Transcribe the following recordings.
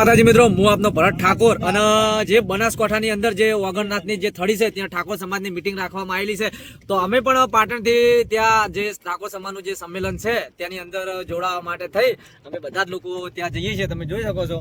માતાજી મિત્રો, હું આપનો ભરત ઠાકોર અને જે બનાસકાંઠાની અંદર જે વગરનાથની જે થડી છે, ત્યાં ઠાકોર સમાજની મિટિંગ રાખવામાં આવેલી છે. તો અમે પણ પાટણથી ત્યાં જે ઠાકોર સમાજનું જે સંમેલન છે તેની અંદર જોડાવા માટે થઈ. અમે બધા જ લોકો ત્યાં જઈએ છીએ, તમે જોઈ શકો છો.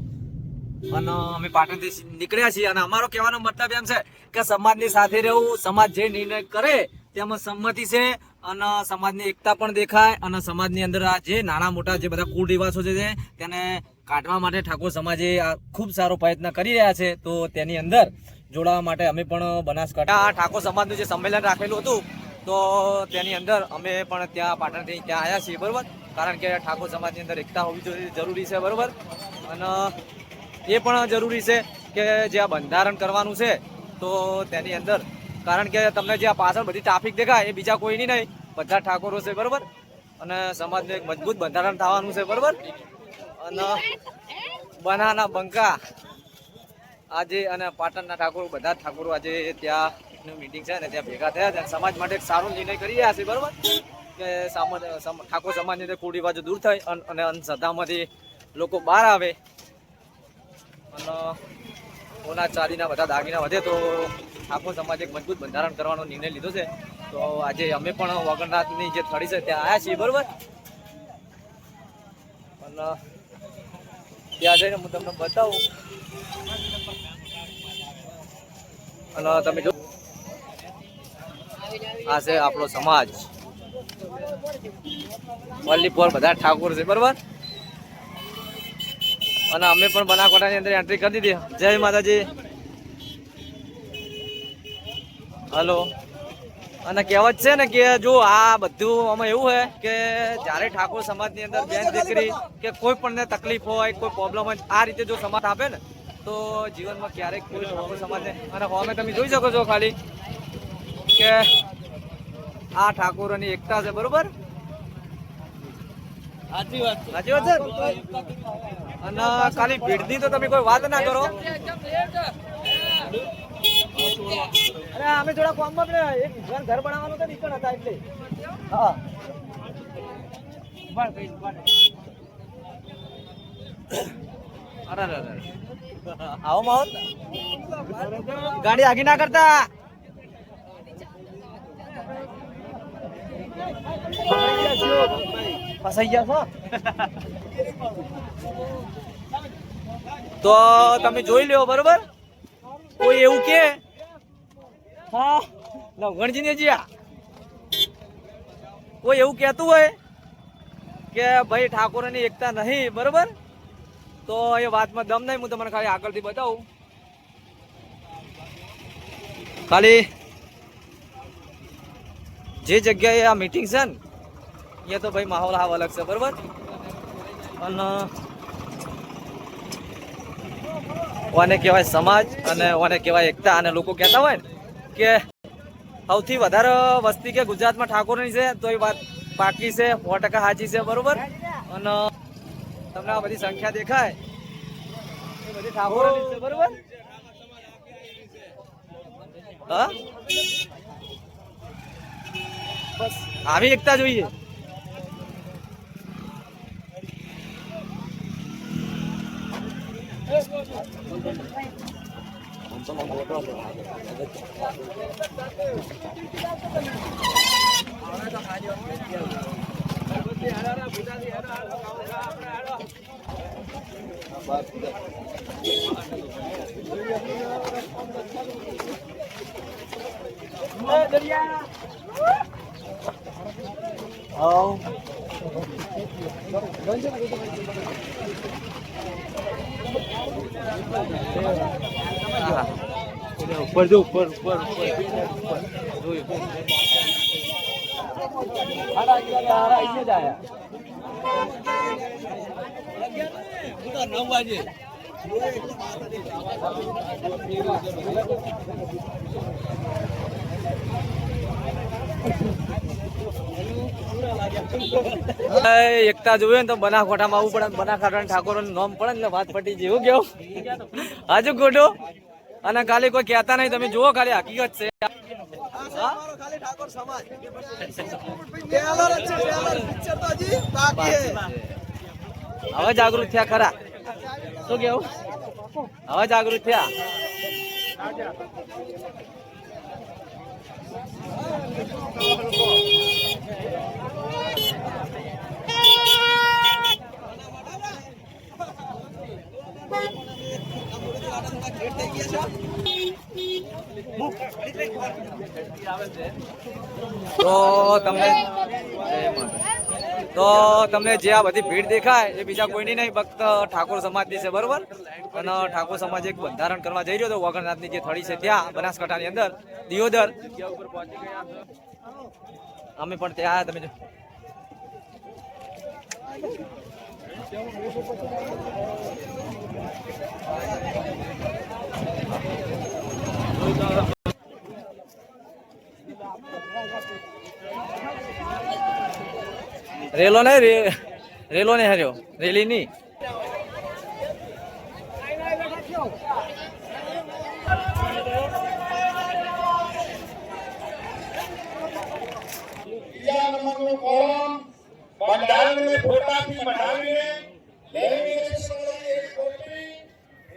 અને અમે પાટણથી નીકળ્યા છીએ. અને અમારો કહેવાનો મતલબ એમ છે કે સમાજની સાથે રહેવું, સમાજ જે નિર્ણય કરે, તેમાં સંમતિ છે અને સમાજની એકતા પણ દેખાય અને સમાજની અંદર આ જે નાના મોટા જે બધા કુળ રિવાજો છે તેને કાઢવા માટે ઠાકોર સમાજે આ ખૂબ સારો પ્રયત્ન કરી રહ્યા છે, તો તેની અંદર જોડાવા માટે અમે પણ બનાસકાંઠા ઠાકોર સમાજનું જે સંમેલન રાખેલું હતું, તો તેની અંદર અમે પણ ત્યાં પાટણથી ત્યાં આવ્યા છીએ, બરાબર? કારણ કે ઠાકોર સમાજની અંદર એકતા હોવી જરૂરી છે, બરાબર? અને એ પણ જરૂરી છે કે જે આ બંધારણ કરવાનું છે, તો તેની અંદર, કારણ કે તમને જે પાછળ બધી ટ્રાફિક દેખાય, એ બીજા કોઈની નહીં, બધા ઠાકોરો છે, બરાબર? અને સમાજનું એક મજબૂત બંધારણ થવાનું છે, બરોબર? અને બનાના બંકા. આજે અને પાટણના ઠાકોર, બધા ઠાકોરો આજે ત્યાં મીટિંગ છે ને ત્યાં ભેગા થયા છે સમાજ માટે એક સારો નિર્ણય કરી રહ્યા છે, બરાબર? કે સામાજ સમ- ઠાકોર સમાજની અંદર કુરિવાજો દૂર થાય અને અંધશ્રદ્ધામાંથી લોકો બહાર આવે. અને ઓના ચાંદીના બધા દાગીના વધે તો ઠાકોર સમાજે એક મજબૂત બંધારણ કરવાનો નિર્ણય લીધો છે. તો આજે અમે પણ વગરનાથની જે થડી છે ત્યાં આવ્યા છીએ, બરાબર? અને ત્યાં જઈને હું તમને બતાવું. અને તમે જો આ છે આપણો સમાજ. વલ્લીપોર બધા ઠાકોર છે, બરોબર? અને અમે પણ બનાસકાંઠાની અંદર એન્ટ્રી કરી દીધી. જય માતાજી. હલો અને કહેવત છે ને કે જો આ બધું આમાં એવું છે કે જ્યારે ઠાકોર સમાજની અંદર બેન દીકરી કે કોઈ પણ તકલીફ હોય કોઈ પ્રોબ્લેમ હોય આ રીતે જો સમાજ આપે ને તો જીવનમાં ક્યારેક કોઈ ઠાકોર સમાજને અને અમે તમે જોઈ શકો છો ખાલી કે આ ઠાકોરોની એકતા છે બરોબર? સાચી વાત સાચી વાત છે? અને ખાલી ભીડની તો તમે કોઈ વાત ના કરો. અરે અમે થોડા કોમમાં પેલા એક ઘર ઘર બનાવવાનું તો નીકળ હતા એટલે. હા. અરે. આવો માહોલ. ગાડી આગી ના કરતા. ફસાઈ ગયા છો? તો તમે જોઈ લ્યો, બરોબર? કોઈ એવું કે હા લવગણજી ને જ્યાં. કોઈ એવું કહેતું હોય કે ભાઈ ઠાકોરની એકતા નહીં, બરોબર? તો એ વાતમાં દમ નહીં, હું તમને ખાલી આગળથી બતાવું. ખાલી જે જગ્યાએ આ મીટિંગ છે ને એ તો ભાઈ માહોલ હાવ અલગ છે, બરોબર? અને ઓને કહેવાય સમાજ અને ઓને કહેવાય એકતા, અને લોકો કહેતા હોય ને કે સૌથી વધારે વસ્તી કે ગુજરાતમાં ઠાકોરની છે, તો એ વાત પાકી છે, સો ટકા સાચી છે, બરોબર? અને તમને આ બધી સંખ્યા દેખાય. એ બસ, આવી એકતા જોઈએ. ઉપર જો ઉપર ઉપર નવ વાગે એકતા ને તો બનાસકાંઠામાં આવવું પડે બનાસકાંઠા ઠાકોર નામ પડે એટલે વાત પટી જેવું કેવું? હાજુ ખોટું? અને ખાલી કોઈ કહેતા નહીં, તમે જુઓ ખાલી, હકીકત છે. હવે જાગૃત થયા ખરા. શું કેવું? હવે જાગૃત થયા. તો તમને જય માતા. તો તમને જે આ બધી ભીડ દેખાય, એ બીજા કોઈની નહીં ફક્ત ઠાકોર સમાજની છે, બરોબર? અને ઠાકોર સમાજ એક બંધારણ કરવા જઈ રહ્યો હતો વગરનાથની જે થડી છે ત્યાં, બનાસકાંઠાની અંદર, દિયોદર. અમે પણ ત્યાં તમે જો. રેલો ને રેલો ને હર્યો. રેલી ની. બંધારણને ફોટાથી બનાવીને લેમિનેશન કરી એક કોપી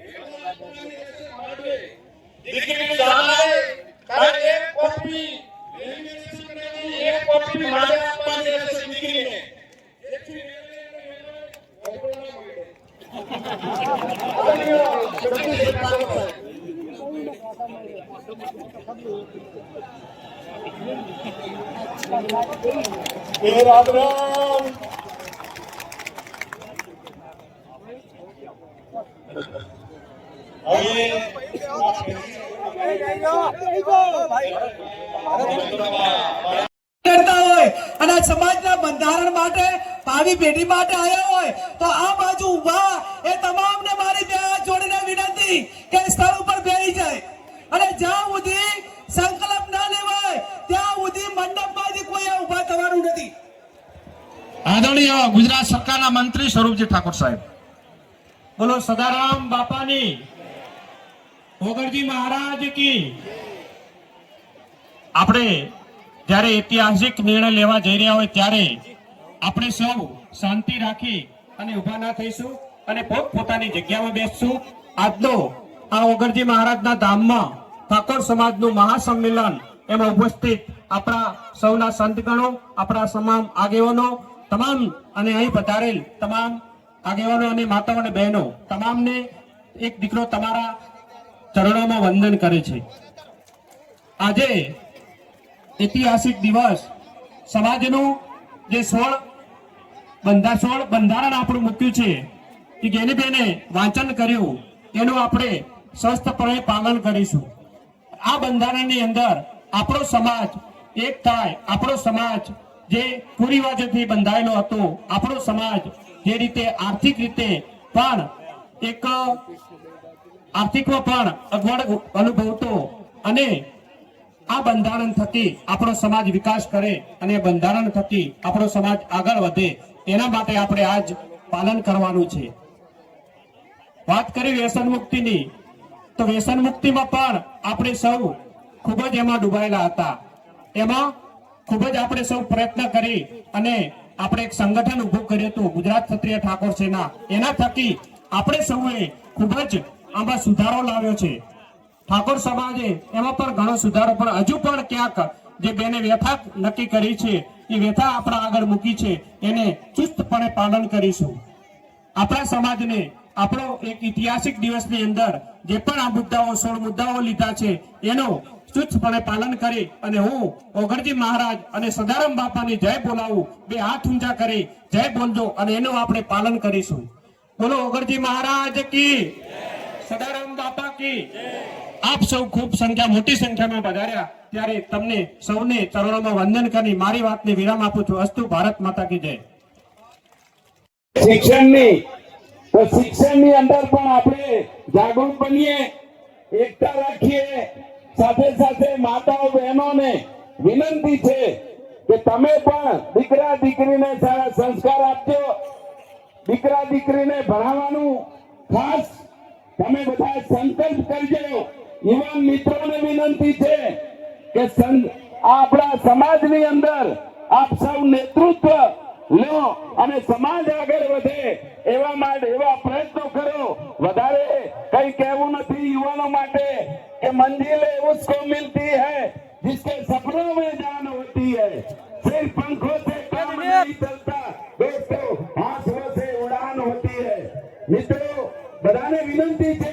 એમાં આપવાની રહેશે માટે. દીકરી જાય ત્યારે એક કોપી લેમિનેશન કરી એક કોપી મારે આપવાની રહેશે દીકરીને જેથી કપડો ના બગડે. આદરણીય જગદીશ ઠાકોર સાહેબ. એ રામ રામ હવે કરતા હોય અને સમાજના બંધારણ માટે ભાવિ પેઢી માટે આવ્યા હોય તો આ બાજુ ઊભા એ તમામને મારી બે હાથ જોડીને વિનંતી કે સ્થળ ઉપર બેસી જાય. અને જ્યાં સુધી સંકલ્પ ના લેવાય ત્યાં સુધી મંડપમાંથી કોઈ ઊભા થવાનું નથી. આદરણીય ગુજરાત સરકારના મંત્રી સ્વરૂપજી ઠાકોર સાહેબ. બોલો સદારામ બાપાની. ભોગરજી મહારાજ કી. આપણે જ્યારે ઐતિહાસિક નિર્ણય લેવા જઈ રહ્યા હોય ત્યારે આપણે સૌ શાંતિ રાખી અને ઊભા ના થઈશું અને પોત પોતાની જગ્યામાં બેસશું. આજનો આ ઓગરજી મહારાજના ધામમાં ઠાકોર સમાજનું મહાસંમેલન એમાં ઉપસ્થિત આપણા સૌના સંતગણો, આપણા તમામ આગેવાનો, તમામ અને અહીં પધારેલ તમામ આગેવાનો અને માતાઓ અને બહેનો, તમામને એક દીકરો તમારા ચરણોમાં વંદન કરે છે. આજે ઐતિહાસિક દિવસ. સમાજનું જે સોળ, બંધા સોળ, બંધારણ આપણું મૂક્યું છે કે જેની બેને વાંચન કર્યું એનું આપણે સ્વસ્થપણે પાલન કરીશું. આ બંધારણની અંદર આપણો સમાજ એક થાય, આપણો સમાજ જે કુરિવાજોથી બંધાયેલો હતો, આપણો સમાજ જે રીતે આર્થિક રીતે પણ એક, આર્થિકમાં પણ અગવડ અનુભવતો અને આ બંધારણ થકી આપણો સમાજ વિકાસ કરે અને બંધારણ થકી આપણો સમાજ આગળ વધે, એના માટે આપણે આજ પાલન કરવાનું છે. વાત કરી વ્યસન મુક્તિની, તો વ્યસન મુક્તિમાં પણ આપણે સૌ ખૂબ જ એમાં ડૂબાયેલા હતા. એમાં ખૂબ જ આપણે સૌ પ્રયત્ન કરી અને આપણે એક સંગઠન ઉભું કર્યું હતું, ગુજરાત ક્ષત્રિય ઠાકોર સેના. એના થકી આપણે સૌએ ખૂબ જ આમાં સુધારો લાવ્યો છે. ઠાકોર સમાજે એમાં પણ ઘણો સુધારો, પણ હજુ પણ ક્યાંક જે બેને વ્યથા નક્કી કરી છે, એ વ્યથા આપણે આગળ મૂકી છે, એને ચુસ્તપણે પાલન કરીશું. આપણા સમાજને આપણો એક ઐતિહાસિક દિવસની અંદર જે પણ આ મુદ્દાઓ, સોળ મુદ્દાઓ લીધા છે, એનો ચુસ્તપણે પાલન કરી અને હું ઓગણજી મહારાજ અને સદારામ બાપાની જય બોલાવું, બે હાથ ઊંચા કરી, જય બોલજો અને એનું આપણે પાલન કરીશું. બોલો, ઓગણજી મહારાજ કી સદારામ બાપા કી આપ સૌ ખૂબ સંખ્યા મોટી સંખ્યામાં પધાર્યા ત્યારે તમને સૌને ચરણોમાં વંદન કરી મારી વાતને વિરામ આપું છું. અસ્તુ ભારત માતા કી જય. શિક્ષણની શિક્ષણની અંદર પણ આપણે જાગૃત બનીએ, એકતા રાખીએ. સાથે સાથે માતાઓ, બહેનોને વિનંતી છે કે તમે પણ દીકરા, દીકરીને સારા સંસ્કાર આપજો. દીકરા, દીકરીને ભણાવવાનું ખાસ તમે બધા સંકલ્પ કરજો. યુવાન મિત્રોને વિનંતી છે કે આપણા સમાજની અંદર આપ સૌ નેતૃત્વ લો અને સમાજ આગળ વધે એવા માટે એવા પ્રયત્નો કરો. વધારે કઈ કહેવું નથી યુવાનો માટે કે મંજિલ ઉસકો મિલતી હૈ जिसके સપનો में जान होती है सिर्फ पंखों से काम नहीं चलता દોસ્તો આંસુઓ સે ઉડાન હોતી હૈ. મિત્રો બધાને વિનંતી છે